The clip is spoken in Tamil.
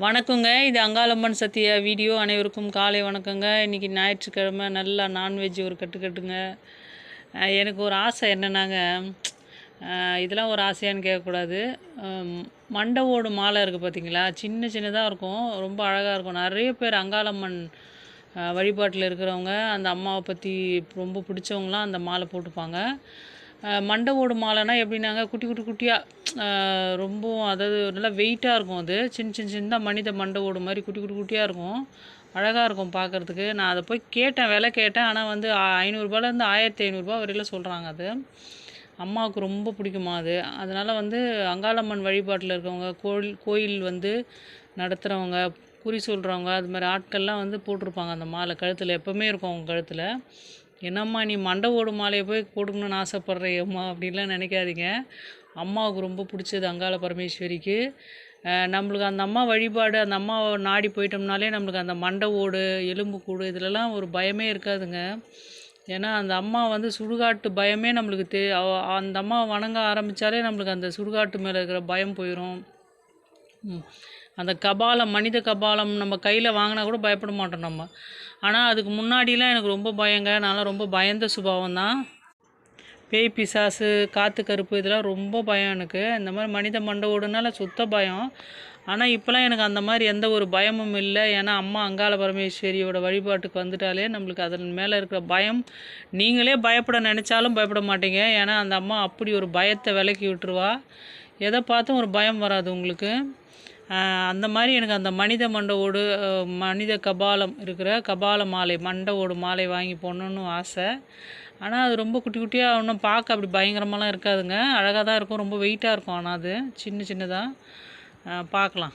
வணக்கங்க. இது அங்காளம்மன் சத்யா வீடியோ. அனைவருக்கும் காலை வணக்கங்க. இன்றைக்கி ஞாயிற்றுக்கிழமை. நல்லா நான்வெஜ் ஒரு கட்டுக்கட்டுங்க. எனக்கு ஒரு ஆசை என்னென்னாங்க இதெல்லாம் ஒரு ஆசையான்னு கேட்கக்கூடாது. அஹ் மண்டை ஓடு மாலை இருக்குது பார்த்தீங்களா சின்ன சின்னதாக இருக்கும். ரொம்ப அழகாக இருக்கும். நிறைய பேர் அங்காளம்மன் வழிபாட்டில் இருக்கிறவங்க அந்த அம்மாவை பற்றி ரொம்ப பிடிச்சவங்களாம் அந்த மாலை போட்டுப்பாங்க. மண்டை ஓடு மாலைனா எப்படின்னாங்க? குட்டி குட்டி குட்டியாக ரொம்ப அதாவது நல்லா வெயிட்டாக இருக்கும் அது. சின்ன சின்ன சின்ன மனித மண்டை ஓடு மாதிரி குட்டி குட்டி குட்டியாக இருக்கும். அழகாக இருக்கும் பார்க்குறதுக்கு. நான் அதை போய் கேட்டேன் விலை கேட்டேன். ஆனால் வந்து ஐநூறுரூபாலேருந்து ஆயிரத்தி ஐநூறுரூபா வரையில சொல்கிறாங்க அது. அம்மாவுக்கு ரொம்ப பிடிக்குமா அது. அதனால் வந்து அங்காளம்மன் வழிபாட்டில் இருக்கவங்க கோயில் கோயில் வந்து நடத்துகிறவங்க குறி சொல்கிறவங்க அது மாதிரி ஆட்கள்லாம் வந்து போட்டிருப்பாங்க அந்த மாலை. கழுத்தில் எப்போவுமே இருக்கும் அவங்க கழுத்தில். என்னம்மா நீ மண்டை ஓடு மாலையை போய் போட்டுக்கணும்னு ஆசைப்பட்றியம்மா அப்படின்லாம் நினைக்காதீங்க. அம்மாவுக்கு ரொம்ப பிடிச்சது அங்காள பரமேஸ்வரிக்கு. நம்மளுக்கு அந்த அம்மா வழிபாடு அந்த அம்மாவை நாடி போயிட்டோம்னாலே நம்மளுக்கு அந்த மண்டை ஓடு எலும்பு கூடு இதிலலாம் ஒரு பயமே இருக்காதுங்க. ஏன்னா அந்த அம்மா வந்து சுடுகாட்டு பயமே நம்மளுக்கு தெ அந்த அம்மா வணங்க ஆரம்பித்தாலே நம்மளுக்கு அந்த சுடுகாட்டு மேலே இருக்கிற பயம் போயிடும் அந்த கபாலம் மனித கபாலம் நம்ம கையில் வாங்கினா கூட பயப்பட மாட்டோம் நம்ம. ஆனால் அதுக்கு முன்னாடிலாம் எனக்கு ரொம்ப பயங்க. நான்லாம் ரொம்ப பயந்த சுபாவம் தான். பேய் பிசாசு காற்று கருப்பு இதெல்லாம் ரொம்ப பயம் எனக்கு. இந்த மாதிரி மனித மண்டை ஓடுனால சுத்த பயம். ஆனால் இப்போலாம் எனக்கு அந்த மாதிரி எந்த ஒரு பயமும் இல்லை. ஏன்னா அம்மா அங்காள பரமேஸ்வரியோட வழிபாட்டுக்கு வந்துட்டாலே நம்மளுக்கு அதன் மேலே இருக்கிற பயம். நீங்களே பயப்பட நினச்சாலும் பயப்பட மாட்டீங்க. ஏன்னா அந்த அம்மா அப்படி ஒரு பயத்தை விலக்கி விட்டுருவா. எதை பார்த்தும் ஒரு பயம் வராது உங்களுக்கு. அந்த மாதிரி எனக்கு அந்த மனித மண்டவோடு மனித கபாலம் இருக்கிற கபால மாலை மண்டவோடு மாலை வாங்கி போடணுன்னு ஆசை. ஆனால் அது ரொம்ப குட்டி குட்டியாக ஒன்றும் பார்க்க அப்படி பயங்கரமாலாம் இருக்காதுங்க. அழகாக தான் இருக்கும் ரொம்ப வெயிட்டாக இருக்கும். ஆனால் அது சின்ன சின்னதாக பார்க்கலாம்.